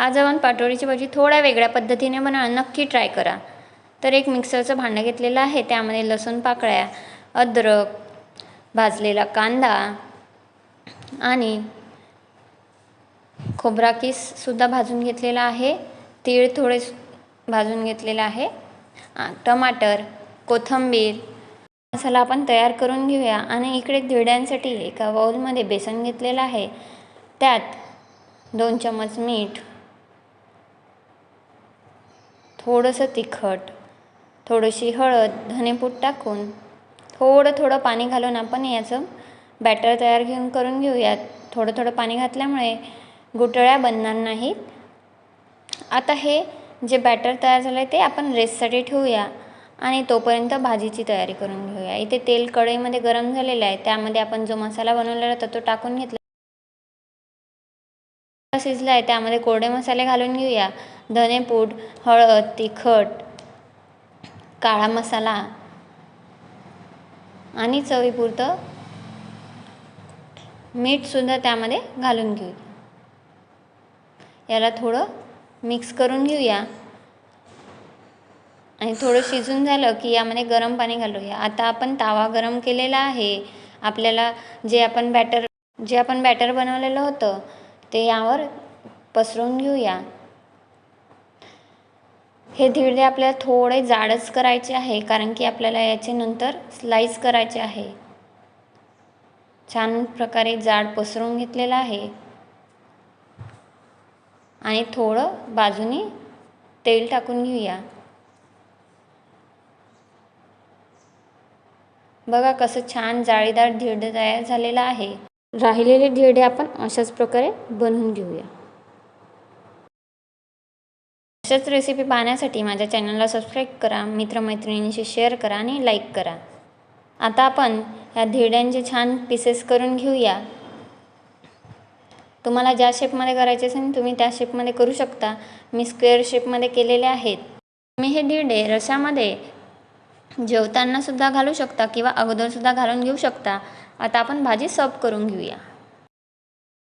आज आपण पाटोळीची भाजी थोड्या वेगळ्या पद्धतीने बनवा नक्की ट्राय करा. तर एक मिक्सरचं भांडं घेतलेलं आहे त्यामध्ये लसूण पाकळ्या अद्रक भाजलेला कांदा आणि खोबरा किससुद्धा भाजून घेतलेला आहे. तीळ थोडे भाजून घेतलेलं आहे. टमाटर कोथिंबीर मसाला आपण तयार करून घेऊया. आणि इकडे धिरड्यांसाठी एका बाऊलमध्ये बेसन घेतलेलं आहे. त्यात दोन चम्मच मीठ थोडंसं तिखट थोडीशी हळद धनेपूड टाकून थोडं थोडं पाणी घालून आपण याचं बॅटर तयार घेऊन करून घेऊयात. थोडं थोडं पाणी घातल्यामुळे गुटळ्या बनणार नाहीत. आता हे जे बॅटर तयार झालं आहे ते आपण रेससाठी ठेवूया आणि तोपर्यंत भाजीची तयारी करून घेऊया. इथे तेल कढईमध्ये गरम झालेलं आहे. त्यामध्ये आपण जो मसाला बनवलेला होता तो टाकून घेतला. शिजला आहे त्यामध्ये कोरडे मसाले घालून घेऊया. धनेपूड हळद तिखट काळा मसाला आणि चवीपुरतं मीठसुद्धा त्यामध्ये घालून घेऊ. याला थोडं मिक्स करून घेऊया. आणि थोडं शिजून झालं की यामध्ये गरम पाणी घालूया. आता आपण तावा गरम केलेला आहे. आपल्याला जे आपण बॅटर जे आपण बॅटर बनवलेलं होतं ते यावर पसरवून घेऊया. हे धिरडे आपल्याला थोडे जाडच करायचे आहे कारण की आपल्याला याचे नंतर स्लाईस करायचे आहे. छान प्रकारे जाड पसरवून घेतलेलं आहे. आणि थोडं बाजूनी तेल टाकून घेऊया. बघा कसं छान जाळीदार धिरडे तयार झालेलं आहे. राहिलेले धिरडे आपण अशाच प्रकारे बनवून घेऊया. अशाच रेसिपी पाहण्यासाठी माझ्या चॅनलला सबस्क्राईब करा मित्रमैत्रिणींशी शेअर करा आणि लाईक करा. आता आपण ह्या धिरड्यांचे छान पीसेस करून घेऊया. तुम्हाला ज्या शेपमध्ये करायचे असेल तुम्ही त्या शेपमध्ये करू शकता. मी स्क्वेअर शेपमध्ये केलेले आहेत. तुम्ही हे धिरडे रशामध्ये जेवतानासुद्धा घालू शकता किंवा अगोदरसुद्धा घालून घेऊ शकता. आता आपण भाजी सर्व करून घेऊया.